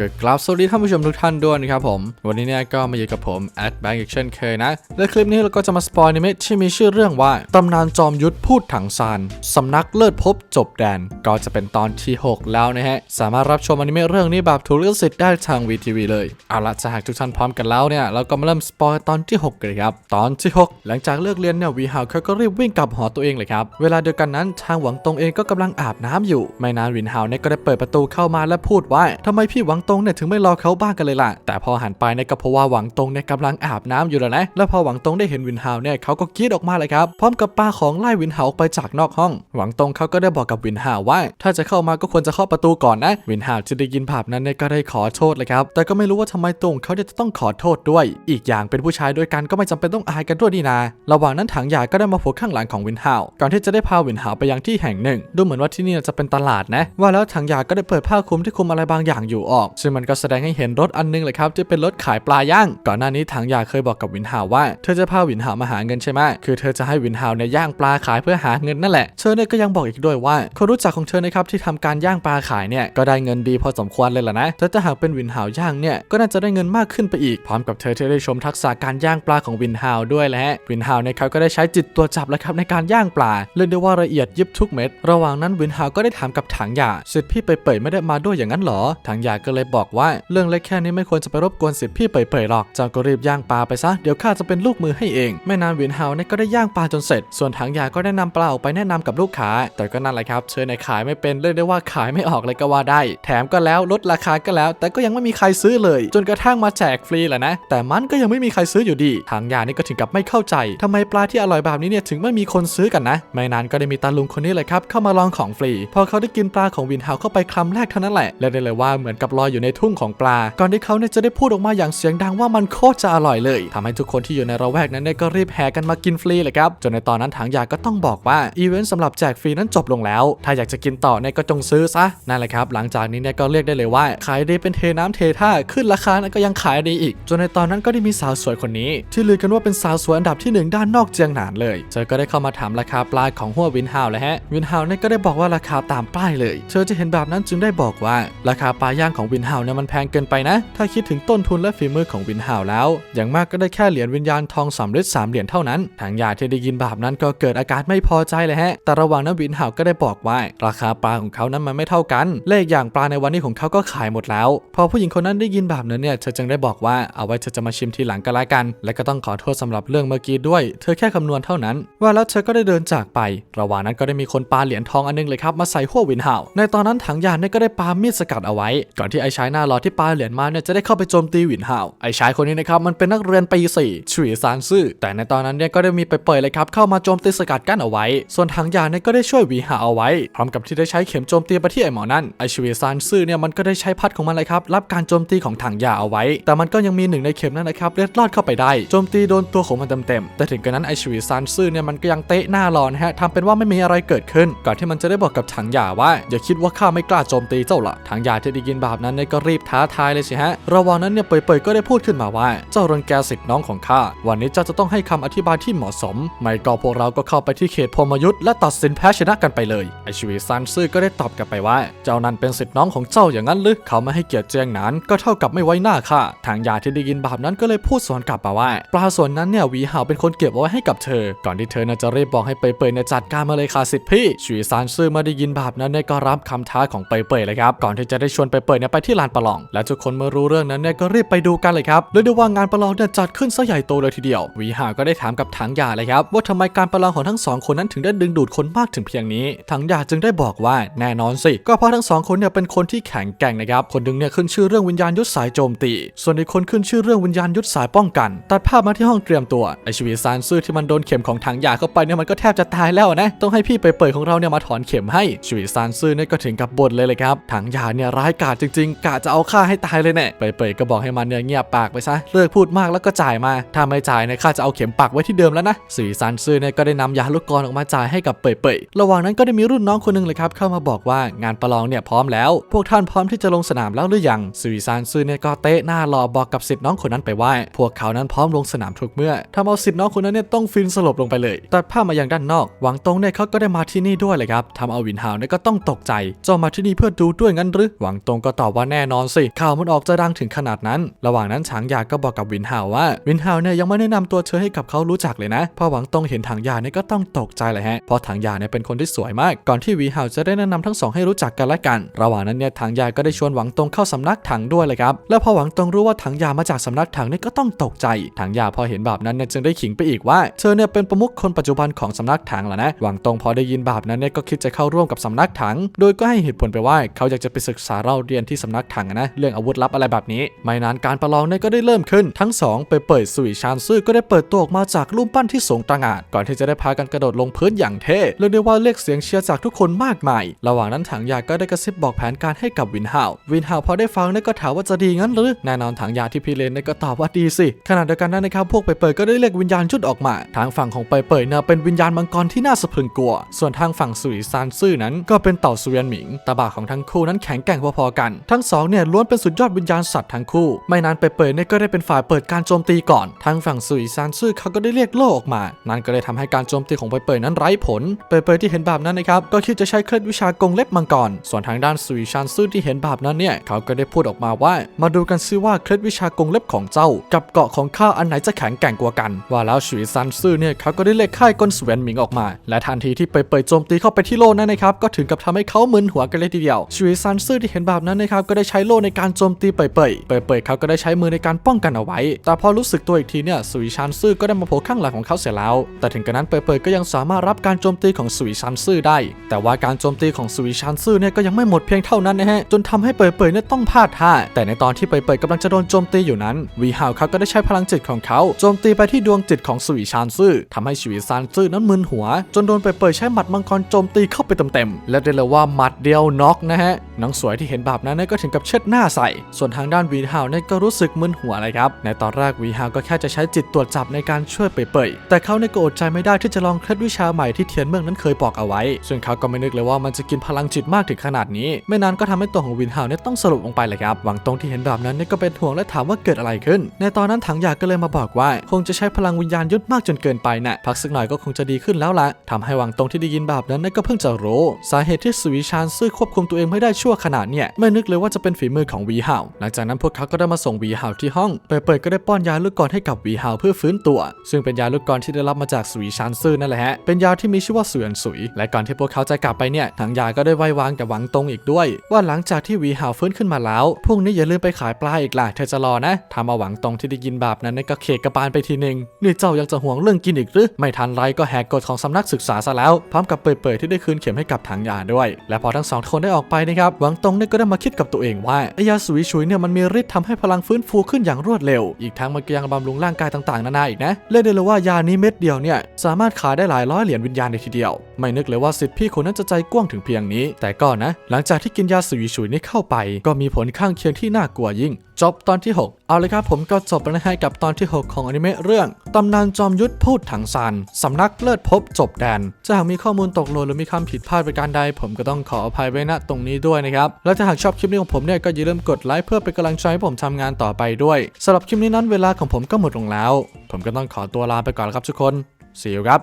ก็กราบสวัสดีท่านผู้ชมทุกท่านด้วยนะครับผม วันนี้เนี่ยก็มาอยู่กับผมแอดแบงค์อีกเช่นเคยนะ และคลิปนี้เราก็จะมาสปอยนิเมะที่มีชื่อเรื่องว่าตำนานจอมยุทธพูดถังซานสำนักเลิศภพจบแดน ก็จะเป็นตอนที่ 6 แล้วนะฮะ สามารถรับชมอนิเมะเรื่องนี้แบบถูกลิขสิทธิ์ได้ทาง VTV เลย เอาละจะหากทุกท่านพร้อมกันแล้วเนี่ยเราก็มาเริ่มสปอยตอนที่ 6 กันเลยครับ ตอนที่ 6 หลังจากเลิกเรียนเนี่ยวีฮาวเขาก็รีบวิ่งกลับหอตัวเองเลยครับ เวลาเดียวกันนั้นทางหวังตงเองก็กำลังอาบน้ำอยู่ ไม่นานวินฮาวเนี่ยก็ได้เปิดประตูเข้ามาและพูดว่าทำไมพี่หวังตงเนี่ยถึงไม่รอเขาบ้างกันเลยล่ะ แต่พอหันไปเนี่ยก็เพราะว่าหวังตงเนี่ยกำลังอาบน้ำอยู่แล้วนะแล้วพอหวังตงได้เห็นวินฮาวเนี่ยเขาก็กรีดออกมาเลยครับพร้อมกับปาของไล่วินฮาวออกไปจากนอกห้อง หวังตงเขาก็ได้บอกกับวินฮาวว่า ถ้าจะเข้ามาก็ควรจะเข้าประตูก่อนนะวินฮาวจะได้ยินภาพนั้นเนี่ยก็ได้ขอโทษเลยครับแต่ก็ไม่รู้ว่าทำไมตรงเขาจะต้องขอโทษด้วย อีกอย่างเป็นผู้ชายด้วยกันก็ไม่จำเป็นต้องอายกันด้วยนี่นาระหว่างนั้นถังหยาก็ได้มาโผล่ข้างหลังของวินฮาวก่อนที่จะได้พาวินฮาวไปยังที่แห่งหนึ่ง ดูเหมือนว่าที่นี่จะเป็นตลาดนะ ว่าแล้วถังยาก็ได้เปิดผ้าคลุมที่คลุมอะไรบางอย่างอยู่ออกซึ่งมันก็แสดงให้เห็นรถอันนึงเลยครับที่เป็นรถขายปลาย่าง ก่อนหน้านี้ถังหยาเคยบอกกับวินฮาวว่า เธอจะพาวินฮาวมาหาเงินใช่ไหมคือเธอจะให้วินฮาวเนี่ยย่างปลาขายเพื่อหาเงินนั่นแหละเธอเนี่ยก็ยังบอกอีกด้วยว่าคนรู้จักของเธอนะครับที่ทำการย่างปลาขายเนี่ยก็ได้เงินดีพอสมควรเลยล่ะนะแต่ถ้าหากเป็นวินฮาวย่างเนี่ยก็น่าจะได้เงินมากขึ้นไปอีกพร้อมกับเธอที่ได้ชมทักษะการย่างปลาของวินฮาวด้วยแหละวินฮาวเนี่ยเขาก็ได้ใช้จิตตัวจับแล้วครับในการย่างปลาเรียกได้ว่าละเอียดยิบทุกเม็ด ระหว่างนั้นวินฮาวก็ได้ถามกับถังยาสิทธิ์พี่เปยๆไม่ได้มาด้วยอย่างนั้นหรอถังยาก็เลยบอกว่าเรื่องเล็กแค่นี้ไม่ควรจะไปรบกวนสิทธิ์พี่เปยๆหรอก เจ้าก็รีบย่างปลาไปซะ เดี๋ยวข้าจะเป็นลูกมือให้เองไม่นานวินเฮาเนี่ยก็ได้ย่างปลาจนเสร็จ ส่วนถังยาก็ได้นำปลาออกไปแนะนำกับลูกค้า แต่ก็นั่นแหละครับเธอในขายไม่เป็นเรียกได้ว่าขายไม่ออกเลยก็ว่าได้ แถมก็แล้วลดราคาก็แล้ว แต่ก็ยังไม่มีใครซื้อเลย จนกระทั่งมาแจกฟรีแหละนะ แต่มันก็ยังไม่มีใครซื้ออยู่ดีถังยานี่ก็ถึงกับไม่เข้าใจทำไมปลาที่อร่อยแบบนี้เนี่ยถึงไม่มีคนซื้อกันนะ ไม่นานก็ได้มีตาลุงคนนี้เลยครับเข้ามาลองของฟรี พอเขาได้กินปลาของวินฮาเข้าไปคำแรกเท่านั้นแหละและได้เลยว่าเหมือนกับลอยอยู่ในทุ่งของปลา ก่อนที่เขาเนี่ยจะได้พูดออกมาอย่างเสียงดังว่ามันโคตรจะอร่อยเลยทำให้ทุกคนที่อยู่ในระแวกนั้นเนี่ยก็รีบแห่กันมากินฟรีเลยครับจนในตอนนั้นถังยาก็ต้องบอกว่าอีเวนต์สำหรับแจกฟรีนั้นจบลงแล้ว ถ้าอยากจะกินต่อเนี่ยก็จงซื้อซะนั่นแหละครับหลังจากนี้เนี่ยก็เรียกได้เลยว่า ขายดีเป็นเทน้ำเทท่าขึ้นราคานั้นก็ยังขายดีอีก จนในตอนนั้นก็ได้มีสาวสวยคนนี้ ที่ลือกันว่าเป็นสาวสวยอันดับที่หนึ่งด้านนอกเจียงหนานเลยเธอก็ได้เข้ามาถามราคาปลาของหัววินฮาวเลยฮะวินฮาวเนี่ยก็ได้บอกว่าราคาตามป้ายเลย เธอจะเห็นแบบนั้นจึงได้บอกว่าราคาปลาย่างของวินนฮาวเนี่ยมันแพงเกินไปนะ ถ้าคิดถึงต้นทุนและฝีมือของวินฮาวแล้ว อย่างมากก็ได้แค่เหรียญวิญญาณทองสำริดสามเหรียญเท่านั้น ทางยาที่ได้ยินแบบนั้นก็เกิดอาการไม่พอใจเลยฮะ แต่ระหว่างนั้นวินฮาวก็ได้บอกว่า ราคาปลาของเขานั้นมันไม่เท่ากัน เลขอย่างปลาในวันนี้ของเขาก็ขายหมดแล้ว พอผู้หญิงคนนั้นได้ยินแบบนั้นเนี่ย เธอจึงได้บอกว่าเอาไว้เธอจะมาชิมทีหลังก็แล้วกัน และก็ต้องขอโทษสำหรับเรื่องเมื่อกี้ด้วย เธอแค่คำนวณเท่านั้น ว่าแล้วเธอก็ได้เดินจากไป ระหว่างนั้นก็ได้มีคนปาเหรียญทองอันนึงเลยครับมาใส่หัววินฮาวในตอนนั้นถังยาเนี่ยก็ได้ปามีดสกัดเอาไว้ ก่อนที่ไอชายหน้าหล่อที่ปาเหรียญมาเนี่ยจะได้เข้าไปโจมตีหวินฮาวไอ้ชายคนนี้นะครับมันเป็นนักเรียนปีสี่ฉุยซานซื่อแต่ในตอนนั้นเนี่ยก็ได้มีไปเปิดเลยครับเข้ามาโจมตีสกัดกั้นเอาไว้ ส่วนถังยาเนี่ยก็ได้ช่วยวีฮาเอาไว้ พร้อมกับที่ได้ใช้เข็มโจมตีไปที่ไอ้หมอนั่นไอ้ฉุยซานซื่อเนี่ยมันก็ได้ใช้พัดของมันเลยครับรับการโจมตีของถังยาเอาไว้ แต่มันก็ยังมีหนึ่งในเข็มนั้นนะครับเล็ดลอดเข้าไปได้โจมตีโดนตัวของมันเต็มๆแต่ถึงกระนั้นไอ้ฉุยซานซื่อเนี่ยมันก็ยังเตะหน้ารอนฮะทำเป็นว่าไม่มีอะไรเกิดขึ้น ก่อนที่มันจะได้บอกกับถังยาว่า อย่าคิดว่าข้าไม่กล้าโจมตีเจ้าละถังยาที่ได้ยินแบบนั้นเนี่ยก็รีบท้าทายเลยสิฮะ ระหว่างนั้นเนี่ยเปยๆก็ได้พูดขึ้นมาว่า เจ้ารังแกสิทธิ์น้องของข้า วันนี้เจ้าจะต้องให้คำอธิบายที่เหมาะสม ไม่ก็พวกเราก็เข้าไปที่เขตพรมยุทธ์และตัดสินแพ้ชนะกันไปเลยไอชวีซานซื่อก็ได้ตอบกลับไปว่า เจ้านั้นเป็นสิทธิ์น้องของเจ้าอย่างนั้นหรือเขาไม่ให้เกียรติเจียงหนานก็เท่ากับไม่ไว้หน้าข้าทางยาที่ได้ยินแบบนั้นก็เลยพูดสวนกลับมาว่าปลาส่วนนั้นเนี่ยวีหาวเป็นคนเก็บเอาไว้ให้กับเธอ ก่อนที่เธอน่าจะรีบบอกให้เปยเนี่ยจัดการมาเลยค่ะสิทธิ์พี่ชวีซานซื่อมาได้ยินแบบนั้นเนี่ยก็รับคำท้าของเปยเลยครับก่อนที่จะได้ชวนเปยๆเนี่ยไปทลานประลอง และทุกคนเมื่อรู้เรื่องนั้นเนี่ยก็รีบไปดูกันเลยครับเรียกได้ว่างานประลองเนี่ยจัดขึ้นซะใหญ่โตเลยทีเดียววีหาก็ได้ถามกับถังยาเลยครับว่าทำไมการประลองของทั้งสองคนนั้นถึงได้ดึงดูดคนมากถึงเพียงนี้ถังยาจึงได้บอกว่าแน่นอนสิก็เพราะทั้งสองคนเนี่ยเป็นคนที่แข็งแกร่งนะครับคนหนึ่งเนี่ยขึ้นชื่อเรื่องวิญญาณยุทธสายโจมตี ส่วนอีกคนขึ้นชื่อเรื่องวิญญาณยุทธสายป้องกันตัดภาพมาที่ห้องเตรียมตัวไอชวีซานซื่อที่มันโดนเข็มของถังยาเข้าไปเนี่ยมันก็แทบจะตายแล้วนะต้องให้พี่เปยๆของเราเนี่ยมาถอนเข็มให้ชวีซานซื่อเนี่ยก็ถึงกับบ่นเลยเลยครับถังยาเนี่ยร้ายกาจจริงๆกะจะเอาฆ่าให้ตายเลยเนี่ยเปยๆก็บอกให้มันเนี่ยเงียบปากไปซะเลิกพูดมากแล้วก็จ่ายมาถ้าไม่จ่ายเนี่ยข้าจะเอาเข็มปักไว้ที่เดิมแล้วนะชวีซานซื่อเนี่ยก็ได้นำยาลูกกรออกมาจ่ายให้กับเปยๆระหว่างนั้นก็ได้มีรุ่นน้องคนหนึงเลยครับเข้ามาบอกว่างานประลองเนี่ยพร้อมแล้ว พวกท่านพร้อมที่จะลงสนามแล้วหรือยังสีซานซื่อเนี่ยก็เตะหน้ารอบอกกับสิทธิ์น้องคนนั้นไปว่า พวกเขานั้นพร้อมลงสนามทุกเมื่อทำเอาสิทธิ์น้องคนนั้นเนี่ยต้องฟินสลบลงไปเลยตัดภาพมาอยังด้านนอกหวังตงเนี่ยเขาก็ได้มาที่นี่ด้วยเลยครับทำเอาวินฮาวเนี่ยก็ต้องตกใจจ้ามาที่นี่เพื่อดูด้วยงั้นหรือหวังตงก็ตอบว่าแน่นอนสิ ข่าวมันออกจะดังถึงขนาดนั้น ระหว่างนั้นฉางยาก็บอกกับวินฮาวว่า วินฮาวเนี่ยยังไม่แนะนำตัวเธอให้กับเขารู้จักเลยนะพอหวังตรงเห็นถังยาเนี่ยก็ต้องตกใจเลยฮะเพราะถังยาเนี่ยเป็นคนที่สวยมาก ก่อนที่วีฮาวจะได้แนะนำทั้งสองให้รู้จักกันและกัน ระหว่างนั้นเนี่ยถังยาก็ได้ชวนหวังตรงเข้าสำนักถังด้วยเลยครับ แล้วพอหวังตรงรู้ว่าถังยามาจากสำนักถังเนี่ยก็ต้องตกใจ ถังยาพอเห็นแบบนั้นเนี่ยจึงได้ขิงไปอีกว่า เธอเนี่ยเป็นประมุขคนปัจจุบันของสำนักถังแหละนะ หวังตรงพอได้ยินแบบนั้นเนี่ยก็คิดจะเข้าร่วมกับสำนักถัง โดยก็ให้เหตุผลไปว่าเขาอยากจะไปศึกษาเราเรียนที่สำนักถังอะนะเรื่องอาวุธลับอะไรแบบนี้ ไม่นานการประลองเนี่ยก็ได้เริ่มขึ้น ทั้งสองไปเปิดสุยชานซื่อก็ได้เปิดตัวออกมาจากรูปปั้นที่สูงตระหง่านก่อนที่จะได้พากันกระโดดลงพื้นอย่างเท่เรียกได้ว่าเรียกเสียงเชียร์จากทุกคนมากมาย ระหว่างนั้นถังยาก็ได้กระซิบบอกแผนการให้กับวินฮาววินฮาวพอได้ฟังเนี่ยก็ถามว่าจะดีงั้นหรือแน่นอนถังยาที่พี่เลนเนี่ยก็ตอบว่าดีสิขณะเดียวกันนั้นนะครับพวกไปเปิดก็ได้เรียกวิญญาณชุดออกมา ทางฝั่งของไปเปิดเนี่ยเป็นวิญญาณมังกรที่น่าสะพรึงกลัว ส่วนทางฝั่งสุยซานซื่อนั้นก็เป็นเต่าสุเวียนหมิงตาบาของทั้งคู่นั้นแข็งแกร่งพอๆกันทั้ง้งสองเนี่ยล้วนเป็นสุดยอดวิญญาณสัตว์ทั้งคู่ ไม่นานไปเปิดเนี่ยก็ได้เป็นฝ่ายเปิดการโจมตีก่อน ทางฝั่งสุยซานซื่อเขาก็ได้เรียกโล่ออกมา นั่นก็เลยทำให้การโจมตีของไปเปิดนั้นไร้ผลไปเปิดที่เห็นแบบนั้นนะครับก็คิดจะใช้เคล็ดวิชากงเล็บมังกร ส่วนทางด้านสุยซานซื่อที่เห็นแบบนั้นเนี่ยเขาก็ได้พูดออกมาว่า มาดูกันซิว่าเคล็ดวิชากงเล็บของเจ้า กับเกาะของข้าอันไหนจะแข็งแกร่งกว่ากัน ว่าแล้วสุยซานซื่อเนี่ยเขาก็ได้เรียกค่ายกลสเวนหมิงออกมา และทันทีที่ไปเปิดโจมตีเข้าไปที่โล่นั้นนะครับก็ถึงกับทำให้เขามึนหัวกันเลยทีเดียวสุยซานซื่อที่เห็นแบบนั้นนะครับก็ได้ใช้โล่ในการโจมตีเปิดเปิดเปิดเปิดเขาก็ได้ใช้มือในการป้องกันเอาไว้ แต่พอรู้สึกตัวอีกทีเนี่ยสุยชานซื่อก็ได้มาโผล่ข้างหลังของเขาเสียแล้ว แต่ถึงกระนั้นเปิดเปิดก็ยังสามารถรับการโจมตีของสุยชานซื่อได้ แต่ว่าการโจมตีของสุยชานซื่อเนี่ยก็ยังไม่หมดเพียงเท่านั้นนะฮะจนทำให้เปิดเปิดเนี่ยต้องพลาดท่า แต่ในตอนที่เปิดเปิดกำลังจะโดนโจมตีอยู่นั้นวีฮาวเขาก็ได้ใช้พลังจิตของเขาโจมตีไปที่ดวงจิตของสุยชานซื่อทำให้สุยชานซื่อนั้นมึนหัว จนโดนเปิดเปิดใช้หมัดมังกรโจมตีเข้าไปเต็มๆและได้เลยว่าหมัดเดียวน็อกนะฮะน้องสวยที่เห็นแบบนั้นก็ถึงกับเช็ดหน้าใส่ ส่วนทางด้านวีฮาวเนี่ยก็รู้สึกมึนหัวเลยครับ ในตอนแรกวีฮาวก็แค่จะใช้จิตตรวจจับในการช่วยเปยๆ แต่เขาเนี่ยก็อดใจไม่ได้ที่จะลองเคล็ดวิชาใหม่ที่เทียนเมืองนั้นเคยบอกเอาไว้ ซึ่งเขาก็ไม่นึกเลยว่ามันจะกินพลังจิตมากถึงขนาดนี้ ไม่นานก็ทำให้ตัวของวินฮาวเนี่ยต้องสรุปลงไปเลยครับ หวังตรงที่เห็นแบบนั้นเนี่ยก็เป็นห่วงและถามว่าเกิดอะไรขึ้น ในตอนนั้นถังหยาก็เลยมาบอกว่า คงจะใช้พลังวิญญาณยุดมากจนเกินไปน่ะพักสักหน่อยก็คงจะดีขึ้นแล้วละทำให้หวังตรงที่ได้ยินแบบนั้นเนี่ยก็เพิ่งจะรู้ สาเหตุที่สวีชานซื่อควบคุมตัวเองไม่ได้ชั่วขนาดเนี่ยไม่นึกเลยว่าจะเป็นฝีมือของวีฮาวหลังจากนั้นพวกเขาก็ได้มาส่งวีฮาวที่ห้องเปิดๆก็ได้ป้อนยาลูกกรให้กับวีฮาวเพื่อฟื้นตัว ซึ่งเป็นยาลูกกรที่ได้รับมาจากสวีชานซื่อนั่นแหละฮะเป็นยาที่มีชื่อว่าเสือนสุย และก่อนที่พวกเขาจะกลับไปเนี่ยทางยาก็ได้ไว้วางแต่หวังตรงอีกด้วย ว่าหลังจากที่วีฮาวฟื้นขึ้นมาแล้วพรุ่งนี้อย่าลืมไปขายปลาอีกล่ะเธอจะรอนะทำมาหวังตรงที่ได้ยินแบบนั้นก็เขกกระบาลไปทีหนึ่งนี่เจ้ายังจะห่วงเรื่องกินอีกหรือไม่ทันไรก็แหกกฎของสำนักศึกษาซะแล้วพร้อมกับเปิดๆที่ได้คืนเข็มให้กับทางยาด้วย และพอทั้งสองคนได้ออกไปนะครับหวังตรงนี่ก็ได้มาคิดกับตัวเองว่าไอยาสุยชุยเนี่ยมันมีฤทธิ์ทำให้พลังฟื้นฟูขึ้นอย่างรวดเร็ว อีกทั้งมันก็ยังบำรุงร่างกายต่างๆ นานาอีกนะเรียกได้เลยว่ายานี้เม็ดเดียวเนี่ยสามารถขายได้หลายร้อยเหรียญวิญญาณในทีเดียว ไม่นึกเลยว่าสิทธิ์พี่คนนั้นจะใจกว้างถึงเพียงนี้ แต่ก็นะ หลังจากที่กินยาสุยชุยนี้เข้าไป ก็มีผลข้างเคียงที่น่ากลัวยิ่ง จบตอนที่ 6 เอาเลยครับผมก็จบแล้วนะฮะกับตอนที่ 6 ของอนิเมะเรื่องตำนานจอมยุทธพูดถังซานสำนักเลิศภพจบแดนจะหากมีข้อมูลตกหล่นหรือมีคำผิดพลาดประการใด ผมก็ต้องขออภัยไว้ณตรงนี้ด้วยนะครับและถ้าหากชอบคลิปนี้ของผมเนี่ยก็อย่าลืมกดไลค์เพื่อเป็นกำลังใจให้ผมทำงานต่อไปด้วยสำหรับคลิปนี้นั้นเวลาของผมก็หมดลงแล้ว ผมก็ต้องขอตัวลาไปก่อนแล้วครับทุกคน see you ครับ